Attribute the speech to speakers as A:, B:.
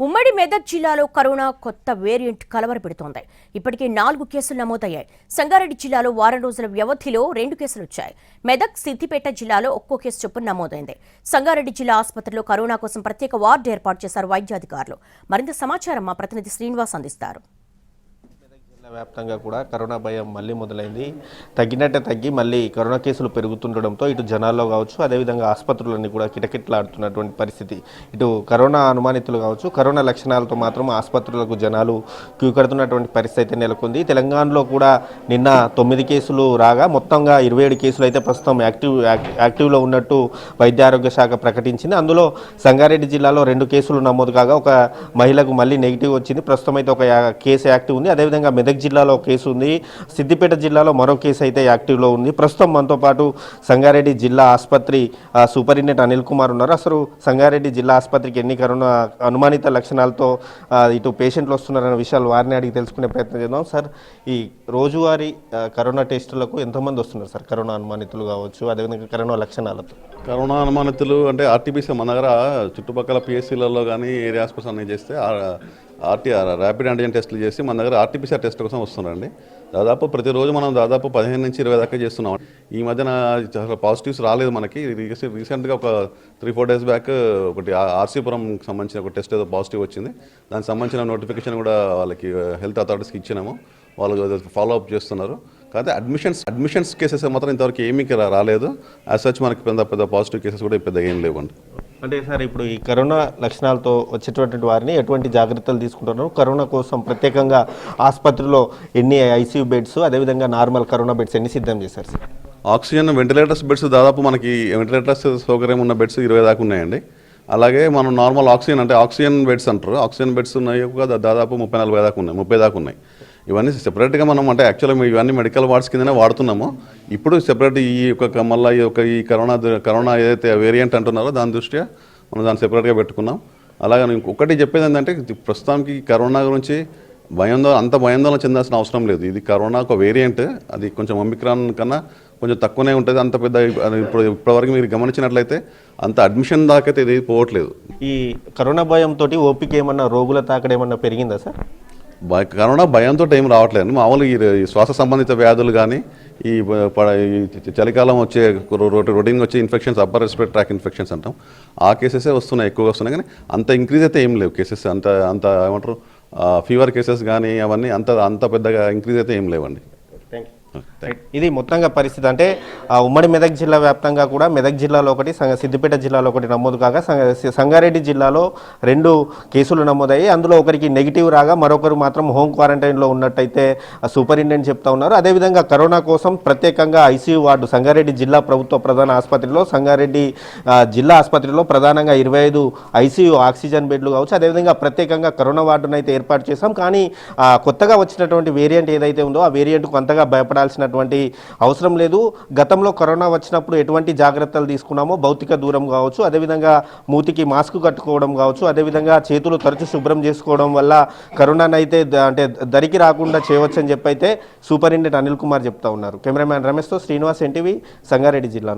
A: ఉమ్మడి మెదక్ జిల్లాలో కరోనా కొత్త వేరియంట్ కలవరపెడుతోంది. ఇప్పటికే నాలుగు కేసులు నమోదయ్యాయి. సంగారెడ్డి జిల్లాలో వారం రోజుల వ్యవధిలో రెండు కేసులు వచ్చాయి మెదక్ సిద్దిపేట జిల్లాలో ఒక్కో కేసు చొప్పున నమోదైంది. సంగారెడ్డి జిల్లా ఆసుపత్రిలో కరోనా కోసం ప్రత్యేక వార్డు ఏర్పాటు చేశారు వైద్యాధికారులు. మరింత సమాచారం మా ప్రతినిధి శ్రీనివాస్ అందిస్తారు.
B: వ్యాప్తంగా కూడా కరోనా భయం మళ్ళీ మొదలైంది. తగ్గినట్టే తగ్గి మళ్ళీ కరోనా కేసులు పెరుగుతుండడంతో ఇటు జనాల్లో కావచ్చు అదేవిధంగా ఆసుపత్రులన్నీ కూడా కిటకిట్లాడుతున్నటువంటి పరిస్థితి. ఇటు కరోనా అనుమానితులు కావచ్చు కరోనా లక్షణాలతో మాత్రం ఆసుపత్రులకు జనాలు క్యూ కడుతున్నటువంటి పరిస్థితి అయితే నెలకొంది. తెలంగాణలో కూడా నిన్న తొమ్మిది కేసులు రాగా మొత్తంగా ఇరవై ఏడు కేసులు అయితే ప్రస్తుతం యాక్టివ్ యాక్టివ్లో ఉన్నట్టు వైద్య ఆరోగ్య శాఖ ప్రకటించింది. అందులో సంగారెడ్డి జిల్లాలో రెండు కేసులు నమోదు కాగా ఒక మహిళకు మళ్ళీ నెగిటివ్ వచ్చింది. ప్రస్తుతం అయితే ఒక కేసు యాక్టివ్ ఉంది. అదేవిధంగా మెదక్ జిల్లాలో కేసు ఉంది. సిద్దిపేట జిల్లాలో మరో కేసు అయితే యాక్టివ్లో ఉంది. ప్రస్తుతం మనతో పాటు సంగారెడ్డి జిల్లా ఆసుపత్రి సూపరింటెండెంట్ అనిల్ కుమార్ ఉన్నారు. అసలు సంగారెడ్డి జిల్లా ఆసుపత్రికి ఎన్ని కరోనా అనుమానిత లక్షణాలతో ఇటు పేషెంట్లు వస్తున్నారన్న విషయాలు వారిని అడిగి తెలుసుకునే ప్రయత్నం చేద్దాం. సార్ ఈ రోజువారీ కరోనా టెస్టులకు ఎంతమంది వస్తున్నారు సార్? కరోనా అనుమానితులు కావచ్చు అదేవిధంగా కరోనా లక్షణాలతో.
C: కరోనా అనుమానితులు అంటే ఆర్టీపీసీ మన దగ్గర చుట్టుపక్కల పిఎస్సీలలో కానీ ఏరియా హాస్పిటల్స్ అన్ని చేస్తే ఆర్టీఆర్ ర్యాపిడ్ యాంటిజెన్ టెస్టులు చేసి మన దగ్గర ఆర్టీపీసీఆర్ టెస్ట్ కోసం వస్తున్నారండి. దాదాపు ప్రతిరోజు మనం దాదాపు పదిహేను నుంచి ఇరవై దాకా చేస్తున్నాం. ఈ మధ్యన పాజిటివ్స్ రాలేదు మనకి. రీసెంట్గా ఒక త్రీ ఫోర్ డేస్ బ్యాక్ ఒకటి ఆర్సీపురంకి సంబంధించిన ఒక టెస్ట్ ఏదో పాజిటివ్ వచ్చింది. దానికి సంబంధించిన నోటిఫికేషన్ కూడా వాళ్ళకి హెల్త్ అథారిటీస్కి ఇచ్చినాము. వాళ్ళు ఫాలో అప్ చేస్తున్నారు. కాకపోతే అడ్మిషన్స్ అడ్మిషన్స్ కేసెస్ మాత్రం ఇంతవరకు ఏమీ రాలేదు. యాజ్ సచ్ మనకి పెద్ద పెద్ద పాజిటివ్ కేసెస్ కూడా పెద్ద ఏం లేవండి.
B: అంటే సార్ ఇప్పుడు ఈ కరోనా లక్షణాలతో వచ్చేటటువంటి వారిని ఎటువంటి జాగ్రత్తలు తీసుకుంటున్నారు? కరోనా కోసం ప్రత్యేకంగా ఆసుపత్రిలో ఎన్ని ఐసీయూ బెడ్స్ అదేవిధంగా నార్మల్ కరోనా బెడ్స్ ఎన్ని సిద్ధం చేశారు సార్?
C: ఆక్సిజన్ వెంటిలేటర్స్ బెడ్స్ దాదాపు మనకి వెంటిలేటర్స్ సౌకర్యం ఉన్న బెడ్స్ ఇరవై దాకా ఉన్నాయండి. అలాగే మనం నార్మల్ ఆక్సిజన్ అంటే ఆక్సిజన్ బెడ్స్ అంటారు. ఆక్సిజన్ బెడ్స్ ఉన్నాయి కూడా దాదాపు ముప్పై నలభై దాకా ఉన్నాయి ముప్పై దాకా ఉన్నాయి. ఇవన్నీ సెపరేట్గా మనం అంటే యాక్చువల్గా ఇవన్నీ మెడికల్ వార్డ్స్ కిందనే వాడుతున్నాము. ఇప్పుడు సెపరేట్ ఈ యొక్క మళ్ళీ ఈ యొక్క ఈ కరోనా కరోనా ఏదైతే వేరియంట్ అంటున్నారో దాని దృష్ట్యా మనం దాన్ని సెపరేట్గా పెట్టుకున్నాం. అలాగే ఇంకొకటి చెప్పేది ఏంటంటే ప్రస్తుతానికి కరోనా గురించి భయందో అంత భయాందోళన చెందాల్సిన అవసరం లేదు. ఇది కరోనా ఒక వేరియంట్ అది కొంచెం ఒమిక్రాన్ కన్నా కొంచెం తక్కువనే ఉంటుంది అంత పెద్ద అది ఇప్పుడు ఇప్పటివరకు మీరు గమనించినట్లయితే అంత అడ్మిషన్ దాకైతే ఇది పోవట్లేదు.
B: ఈ కరోనా భయంతో ఓపిక ఏమన్నా రోగుల తాకడేమన్నా పెరిగిందా సార్?
C: కరోనా భయంతో టైం రావట్లేదు. మామూలుగా ఈ శ్వాస సంబంధిత వ్యాధులు కానీ ఈ చలికాలం వచ్చే రొటీన్ వచ్చే infections upper respirate tract infections అంటాం ఆ కేసెసే వస్తున్నాయి ఎక్కువగా వస్తున్నాయి. కానీ అంత ఇంక్రీజ్ అయితే ఏం లేవు కేసెస్. అంత అంత ఏమంటారు ఫీవర్ కేసెస్ కానీ అవన్నీ అంత అంత పెద్దగా ఇంక్రీజ్ అయితే ఏం లేవండి.
B: ఇది మొత్తంగా పరిస్థితి అంటే ఉమ్మడి మెదక్ జిల్లా వ్యాప్తంగా కూడా మెదక్ జిల్లాలో ఒకటి సంగ సిద్దిపేట జిల్లాలో ఒకటి నమోదు కాగా సంగారెడ్డి జిల్లాలో రెండు కేసులు నమోదయ్యాయి. అందులో ఒకరికి నెగిటివ్ రాగా మరొకరు మాత్రం హోమ్ క్వారంటైన్లో ఉన్నట్టయితే సూపరింటెండెంట్ చెప్తా ఉన్నారు అదేవిధంగా కరోనా కోసం ప్రత్యేకంగా ఐసీయూ వార్డు సంగారెడ్డి జిల్లా ప్రభుత్వ ప్రధాన ఆసుపత్రిలో సంగారెడ్డి జిల్లా ఆసుపత్రిలో ప్రధానంగా ఇరవై ఐదు ఐసీయూ ఆక్సిజన్ బెడ్లు కావచ్చు. అదేవిధంగా ప్రత్యేకంగా కరోనా వార్డును అయితే ఏర్పాటు చేశాం. కానీ కొత్తగా వచ్చినటువంటి వేరియంట్ ఏదైతే ఉందో ఆ వేరియంట్కు అంతగా భయపడాల్సినటువంటి అవసరం లేదు. గతంలో కరోనా వచ్చినప్పుడు ఎటువంటి జాగ్రత్తలు తీసుకున్నామో భౌతిక దూరం కావచ్చు అదేవిధంగా మూతికి మాస్క్ కట్టుకోవడం కావచ్చు అదేవిధంగా చేతులు తరచు శుభ్రం చేసుకోవడం వల్ల కరోనాను అయితే అంటే దరికి రాకుండా చేయవచ్చని చెప్పి అయితే సూపరింటెండెంట్ అనిల్ కుమార్ చెప్తా ఉన్నారు. కెమెరామ్యాన్ రమేష్తో శ్రీనివాస్ ఎన్టీవీ సంగారెడ్డి జిల్లా